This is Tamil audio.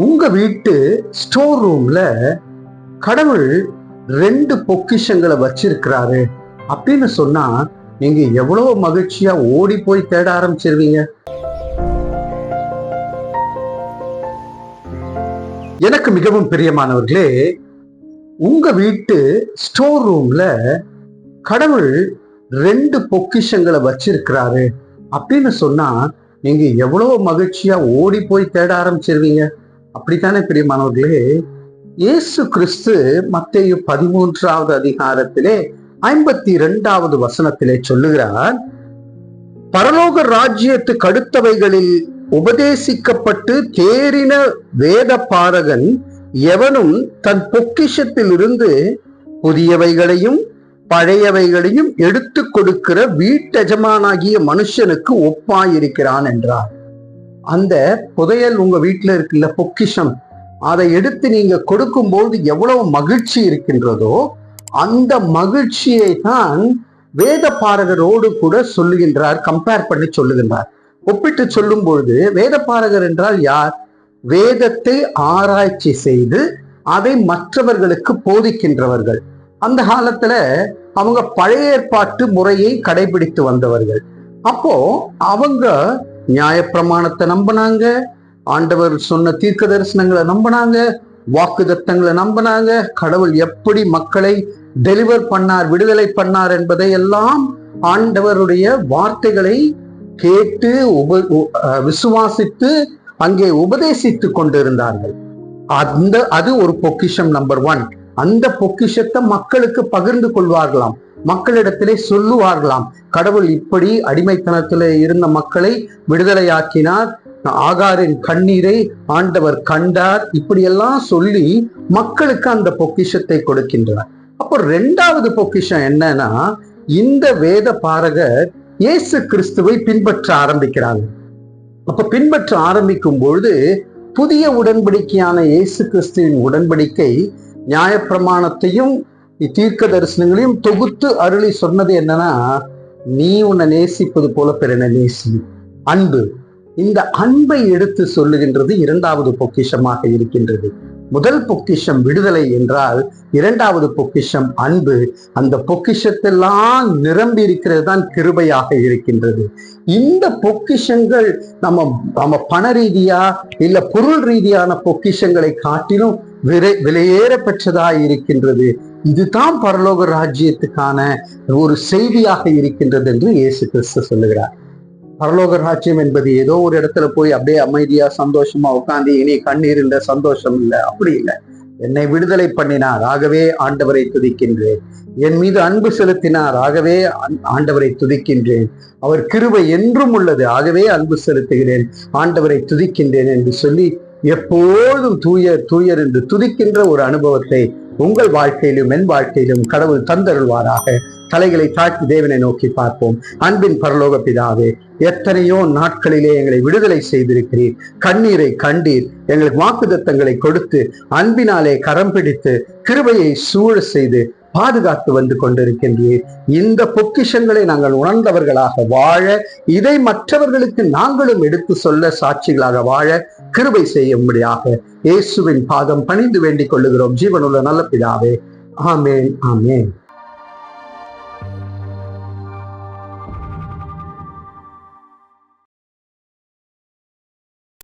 உங்க வீட்டு ஸ்டோர் ரூம்ல கடவுள் ரெண்டு பொக்கிஷங்களை வச்சிருக்கிறாரு. அப்படின்னு சொன்னா நீங்க எவ்வளவு மகிழ்ச்சியா ஓடி போய் தேட ஆரம்பிச்சிருவீங்க? எனக்கு மிகவும் பிரியமானவர்களே உங்க வீட்டு ஸ்டோர் ரூம்ல கடவுள் ரெண்டு பொக்கிஷங்களை வச்சிருக்கிறாரு. அப்படின்னு சொன்னா நீங்க எவ்வளவு மகிழ்ச்சியா ஓடி போய் தேட ஆரம்பிச்சிருவீங்க? அப்படித்தானே பிரியமானவர்களே? இயேசு கிறிஸ்து மத்தேயு பதிமூன்றாவது அதிகாரத்திலே ஐம்பத்தி இரண்டாவது வசனத்திலே சொல்லுகிறார் பரலோக ராஜ்யத்து கடுத்தவைகளில் உபதேசிக்கப்பட்டு தேறின வேத பாரகன் எவனும் தன் பொக்கிஷத்தில் இருந்து புதியவைகளையும் பழையவைகளையும் எடுத்து கொடுக்கிற வீட்டெஜமானாகிய மனுஷனுக்கு ஒப்பாயிருக்கிறான் என்றார். அந்த புதையல் உங்க வீட்டில் இருக்குல்ல பொக்கிஷம் அதை எடுத்து நீங்க கொடுக்கும்போது எவ்வளவு மகிழ்ச்சி இருக்கின்றதோ அந்த மகிழ்ச்சியை தான் வேத பாரகரோடு கூட சொல்லுகின்றார் கம்பேர் பண்ணி சொல்லுகின்றார். ஒப்பிட்டு சொல்லும் பொழுது வேத பாரகர் என்றால் யார்? வேதத்தை ஆராய்ச்சி செய்து அதை மற்றவர்களுக்கு போதிக்கின்றவர்கள். அந்த காலத்துல அவங்க பழைய ஏற்பாட்டு முறையை கடைபிடித்து வந்தவர்கள். அப்போ அவங்க நியாயப்பிரமாணத்தை நம்பினாங்க. ஆண்டவர் சொன்ன தீர்க்க தரிசனங்களை நம்பினாங்க. வாக்கு தத்தங்களை நம்பினாங்க. கடவுள் எப்படி மக்களை டெலிவர் பண்ணார் விடுதலை பண்ணார் என்பதை எல்லாம் ஆண்டவருடைய வார்த்தைகளை கேட்டு உப அஹ் விசுவாசித்து அங்கே உபதேசித்து கொண்டிருந்தார்கள். அந்த அது ஒரு பொக்கிஷம் நம்பர் ஒன் அந்த பொக்கிஷத்தை மக்களுக்கு பகிர்ந்து கொள்வார்களாம். மக்களிடத்திலே சொல்லுவார்களாம் கடவுள் இப்படி அடிமைத்தனத்திலே இருந்த மக்களை விடுதலையாக்கினார். ஆகாரின் கண்ணீரை ஆண்டவர் கண்டார். இப்படியெல்லாம் சொல்லி மக்களுக்கு அந்த பொக்கிஷத்தை கொடுக்கின்றனர். அப்போ ரெண்டாவது பொக்கிஷம் என்னன்னா இந்த வேத பாரகர் இயேசு கிறிஸ்துவை பின்பற்ற ஆரம்பிக்கிறாங்க அப்ப பின்பற்ற ஆரம்பிக்கும் பொழுது புதிய உடன்படிக்கையான இயேசு கிறிஸ்துவின் உடன்படிக்கை நியாயப்பிரமாணத்தையும் தீர்க்க தரிசனங்களையும் தொகுத்து அருளி சொன்னது என்னன்னா நீ உன்னை நேசிப்பது போல பிறனை நேசி அன்பு இந்த அன்பை எடுத்து சொல்லுகின்றது இரண்டாவது பொக்கிஷமாக இருக்கின்றது. முதல் பொக்கிஷம் விடுதலை என்றால் இரண்டாவது பொக்கிஷம் அன்பு. அந்த பொக்கிஷத்தெல்லாம் நிரம்பி இருக்கிறது தான் கிருபையாக இருக்கின்றது. இந்த பொக்கிஷங்கள் நம்ம நம்ம பண ரீதியா இல்ல பொருள் ரீதியான பொக்கிஷங்களை காட்டிலும் விலை விலையேற பெற்றதாய் இருக்கின்றது. இதுதான் பரலோக ராஜ்யத்துக்கான ஒரு செய்தியாக இருக்கின்றது என்று இயேசு கிறிஸ்து சொல்லுகிறார். பரலோக ராஜ்யம் என்பது ஏதோ ஒரு இடத்துல போய் அப்படியே அமைதியா சந்தோஷமா உட்கார்ந்து இனி கண்ணீர் இல்ல சந்தோஷம் இல்ல அப்படி இல்லை. என்னை விடுதலை பண்ணினார் ஆகவே ஆண்டவரை துதிக்கின்றேன். என் மீது அன்பு செலுத்தினார் ஆகவே ஆண்டவரை துதிக்கின்றேன். அவர் கிருபை என்றும் உள்ளது ஆகவே அன்பு செலுத்துகிறேன். ஆண்டவரை துதிக்கின்றேன் என்று சொல்லி எப்போதும் தூயர் தூயர் என்று துதிக்கின்ற ஒரு அனுபவத்தை உங்கள் வாழ்க்கையிலும் என் வாழ்க்கையிலும் கடவுள் தந்தருள்வாராக. தலைகளை தாழ்த்தி தேவனை நோக்கி பார்ப்போம். அன்பின் பரலோக பிதாவே எத்தனையோ நாட்களிலே எங்களை விடுதலை செய்திருக்கிறீர். கண்ணீரை கண்டீர். எங்களுக்கு வாக்குதத்தங்களை கொடுத்து அன்பினாலே கரம் பிடித்து கிருபையை சூழ செய்து பாதுகாத்து வந்து கொண்டிருக்கின்றீர். இந்த பொக்கிஷங்களை நாங்கள் உணர்ந்தவர்களாக வாழ இதை மற்றவர்களுக்கு நாங்களும் எடுத்து சொல்ல சாட்சிகளாக வாழ கிருபை செய்யும்படியாக இயேசுவின் பாதம் பணிந்து வேண்டிக் கொள்ளுகிறோம். ஜீவனுள்ள நல்ல பிதாவே. ஆமேன் ஆமேன்.